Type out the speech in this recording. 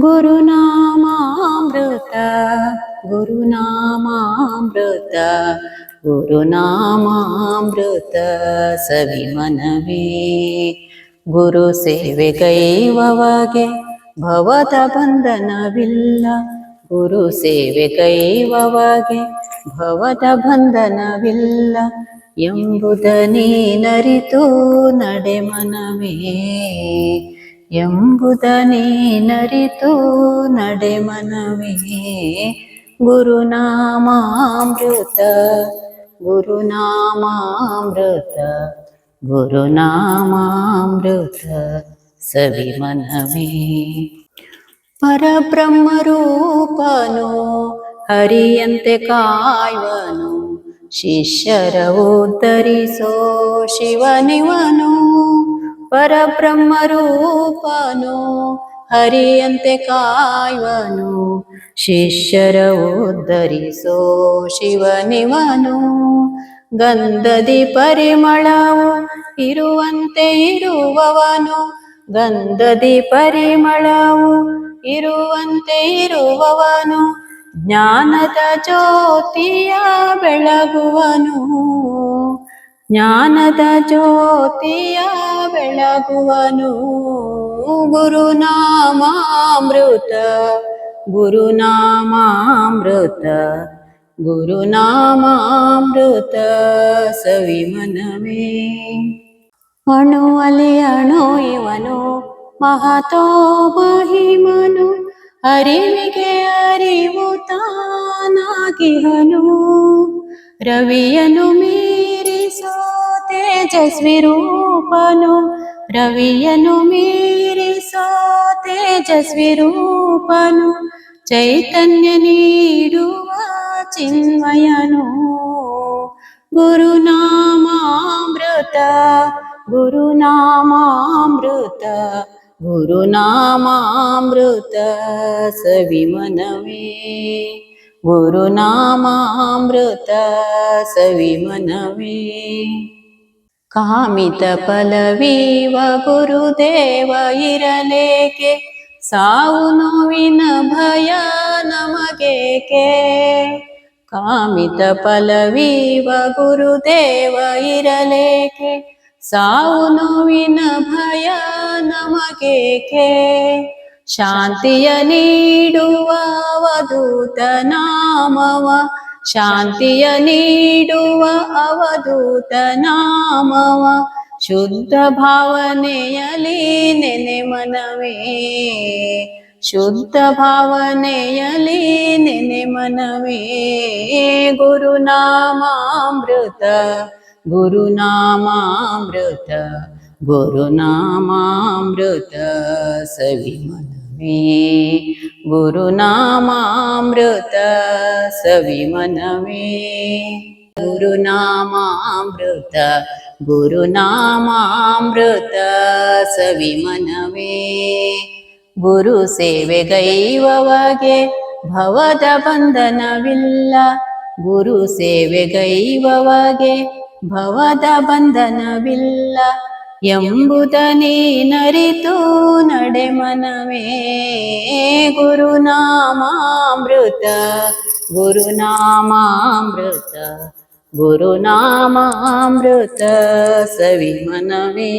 ಗುರುನಾಮಾಮೃತ ಗುರುನಾಮಾಮೃತ ಗುರುನಾಮಾಮೃತ ಸವಿಮನವೇ ಗುರು ಸೇವೆ ಕೈವವಗೆ ಭವದ ಬಂಧನವಿಲ್ಲ ಗುರು ಸೇವೆ ಕೈವವಗೆ ಭವದ ಬಂಧನವಿಲ್ಲ ಎಂಬುದ ನೀನರಿತು ನಡೆ ಮನವೇ. ಎಂಬುದ ನೀನರಿತು ನಡೆ ಮನವೇ ಗುರುನಾಮಾಮೃತ ಗುರುನಾಮಾಮೃತ ಗುರುನಾಮಾಮೃತ ಸವಿಮನವೇ ಪರಬ್ರಹ್ಮರೂಪನು, ಹರಿಯಂತೆ ಕಾಯುವನು ಶಿಷ್ಯರ ಉದ್ಧರಿಸೋ ಶಿವನಿವನು. ಪರಬ್ರಹ್ಮರೂಪನು, ಹರಿಯಂತೆ ಕಾಯುವನು ಶಿಷ್ಯರ ಉದ್ಧರಿಸೋ ಶಿವನಿವನು. ಗಂಧದಿ ಪರಿಮಳವು ಇರುವಂತೆ ಇರುವವನು, ಗಂಧದಿ ಪರಿಮಳವು ಇರುವಂತೆ ಇರುವವನು, ಜ್ಞಾನದ ಜ್ಯೋತಿಯ ಬೆಳಗುವನು. ಜ್ಞಾನದ ಜ್ಯೋತಿಯ ಬೆಳಗುವನು. ಗುರುನಾಮಾಮೃತ ಗುರುನಾಮಾಮೃತ ಗುರುನಾಮಾಮೃತ ಸವಿಮನವೇ ಅಣುವಲಿ ಅಣು ಇವನು ಮಹತೋ ಮಹಿಮನು, ಅರಿವಿಗೆ ಅರಿವು ತಾನಾಗಿಹನು. ರವಿಯನು సో తేజస్వి రూపను రవియను మీరి సో తేజస్వి రూపను చైతన్య నీడువ చిన్మయను. గురునామామృత గురునామామృత గురునామామృత సవిమనవే ಸವಿಮನವೇ ಕಾಮಿತ ಫಲವೀವ ಗುರುದೇವ ಇರಲೇಕೆ ಸಾವು ನೋವಿನ ಭಯ ನಮಗೇಕೆ ಕಾಮಿತ ಫಲವೀವ ಗುರುದೇವ ಇರಲೇಕೆ ಸಾವು ನೋವಿನ ಭಯ ನಮಗೇಕೆ ಶಾಂತಿಯ ನೀಡುವ ಅವಧೂತ ನಾಮವ ಶಾಂತಿಯ ನೀಡುವ ಅವಧೂತ ನಾಮವ ಶುದ್ಧ ಭಾವನೆಯಲಿ ನೆನೆ ಮನವೇ ಶುದ್ಧ ಭಾವನೆಯಲಿ ನೆನೆ ಮನವೇ ಗುರುನಾಮಾಮೃತ ಗುರುನಾಮಾಮೃತ ಗುರುನಾಮಾಮೃತ ಸವಿಮನವೇ ಗುರುನಾಮಾಮೃತ ಸವಿಮನವೇ ಗುರುನಾಮಾಮೃತ ಗುರುನಾಮಾಮೃತ ಸವಿಮನವೇ ಗುರು ಸೇವೆಗೈವವಗೆ ಭವದ ಬಂಧನವಿಲ್ಲ ಗುರು ಸೇವೆಗೈವವಗೆ ಭವದ ಬಂಧನವಿಲ್ಲ ಎಂಬುದ ನರಿತು ನಡೆ ಮನವೇ. ಗುರುನಾಮಾಮೃತ ಗುರುನಾಮಾಮೃತ ಗುರುನಾಮಾಮೃತ ಸವಿಮನವೇ